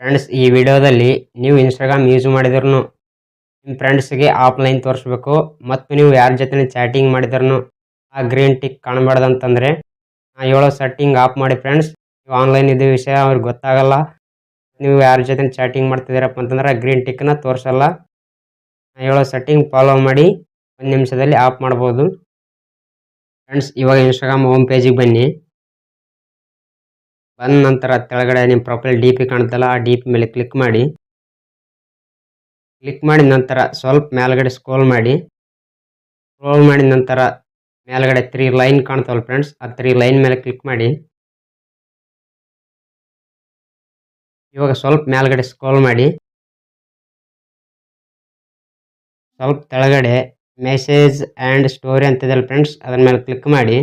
Friends ಈ ವಿಡಿಯೋದಲ್ಲಿ ನೀವು ಇನ್ಸ್ಟಾಗ್ರಾಮ್ ಯೂಸ್ ಮಾಡಿದ್ರು ನಿಮ್ಮ ಫ್ರೆಂಡ್ಸ್ಗೆ ಆಫ್ಲೈನ್ ತೋರಿಸ್ಬೇಕು ಮತ್ತು ನೀವು ಯಾರ ಜೊತೆ ಚಾಟಿಂಗ್ ಮಾಡಿದ್ರು ಆ ಗ್ರೀನ್ ಟಿಕ್ ಕಾಣಬಾರ್ದು ಅಂತಂದರೆ ಹೇಳೋ ಸೆಟ್ಟಿಂಗ್ ಆಫ್ ಮಾಡಿ ಫ್ರೆಂಡ್ಸ್ ನೀವು ಆನ್ಲೈನ್ ಇದ್ದ ವಿಷಯ ಅವ್ರಿಗೆ ಗೊತ್ತಾಗಲ್ಲ. ನೀವು ಯಾರ ಜೊತೆ ಚಾಟಿಂಗ್ ಮಾಡ್ತಿದ್ದೀರಪ್ಪ ಅಂತಂದ್ರೆ ಆ ಗ್ರೀನ್ ಟಿಕ್ನ ತೋರಿಸಲ್ಲ. ನಾ ಹೇಳೋ ಸೆಟ್ಟಿಂಗ್ ಫಾಲೋ ಮಾಡಿ ಒಂದು ನಿಮಿಷದಲ್ಲಿ ಆಫ್ ಮಾಡ್ಬೋದು. ಫ್ರೆಂಡ್ಸ್ ಇವಾಗ ಇನ್ಸ್ಟಾಗ್ರಾಮ್ ಹೋಮ್ ಪೇಜಿಗೆ ಬನ್ನಿ. ಬಂದ ನಂತರ ಕೆಳಗಡೆ ನಿಮ್ಮ ಪ್ರೊಫೈಲ್ ಡಿ ಪಿ ಕಾಣುತ್ತಲ್ಲ, ಆ ಡಿ ಪಿ ಮೇಲೆ ಕ್ಲಿಕ್ ಮಾಡಿ. ಕ್ಲಿಕ್ ಮಾಡಿದ ನಂತರ ಸ್ವಲ್ಪ ಮೇಲ್ಗಡೆ ಸ್ಕ್ರೋಲ್ ಮಾಡಿ. ಸ್ಕ್ರೋಲ್ ಮಾಡಿದ ನಂತರ ಮೇಲ್ಗಡೆ ತ್ರೀ ಲೈನ್ ಕಾಣ್ತಾವಲ್ಲ ಫ್ರೆಂಡ್ಸ್ ಆ ತ್ರೀ ಲೈನ್ ಮೇಲೆ ಕ್ಲಿಕ್ ಮಾಡಿ. ಇವಾಗ ಸ್ವಲ್ಪ ಮೇಲ್ಗಡೆ ಸ್ಕ್ರೋಲ್ ಮಾಡಿ. ಸ್ವಲ್ಪ ಕೆಳಗಡೆ ಮೆಸೇಜ್ ಆ್ಯಂಡ್ ಸ್ಟೋರಿ ಅಂತಿದೆ ಫ್ರೆಂಡ್ಸ್ ಅದರ ಮೇಲೆ ಕ್ಲಿಕ್ ಮಾಡಿ.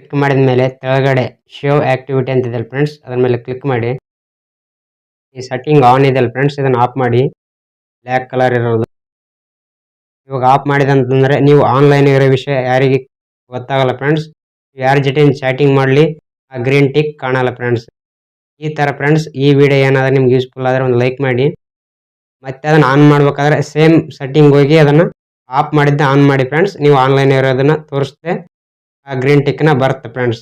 ಕ್ಲಿಕ್ ಮಾಡಿದ ಮೇಲೆ ಕೆಳಗಡೆ ಶೋ ಆಕ್ಟಿವಿಟಿ ಅಂತಿದೆ ಫ್ರೆಂಡ್ಸ್ ಅದ್ರ ಮೇಲೆ ಕ್ಲಿಕ್ ಮಾಡಿ. ಈ ಸೆಟ್ಟಿಂಗ್ ಆನ್ ಇದೆ ಫ್ರೆಂಡ್ಸ್ ಇದನ್ನು ಆಫ್ ಮಾಡಿ. ಬ್ಲ್ಯಾಕ್ ಕಲರ್ ಇರೋದು. ಇವಾಗ ಆಫ್ ಮಾಡಿದಂತಂದರೆ ನೀವು ಆನ್ಲೈನ್ ಇರೋ ವಿಷಯ ಯಾರಿಗೆ ಗೊತ್ತಾಗಲ್ಲ ಫ್ರೆಂಡ್ಸ್ ಯಾರ ಜೊತೆ ಚಾಟಿಂಗ್ ಮಾಡಲಿ, ಆ ಗ್ರೀನ್ ಟಿಕ್ ಕಾಣಲ್ಲ ಫ್ರೆಂಡ್ಸ್ ಈ ಥರ ಫ್ರೆಂಡ್ಸ್ ಈ ವಿಡಿಯೋ ಏನಾದರೂ ನಿಮ್ಗೆ ಯೂಸ್ಫುಲ್ ಆದರೆ ಒಂದು ಲೈಕ್ ಮಾಡಿ. ಮತ್ತೆ ಅದನ್ನು ಆನ್ ಮಾಡಬೇಕಾದ್ರೆ ಸೇಮ್ ಸೆಟ್ಟಿಂಗ್ ಹೋಗಿ ಅದನ್ನು ಆಫ್ ಮಾಡಿದ್ದೆ ಆನ್ ಮಾಡಿ ಫ್ರೆಂಡ್ಸ್ ನೀವು ಆನ್ಲೈನ್ ಇರೋದನ್ನು ತೋರಿಸುತ್ತೆ ಆ ಗ್ರೀನ್ ಟೆಕ್ನ ಬರುತ್ತೆ ಫ್ರೆಂಡ್ಸ್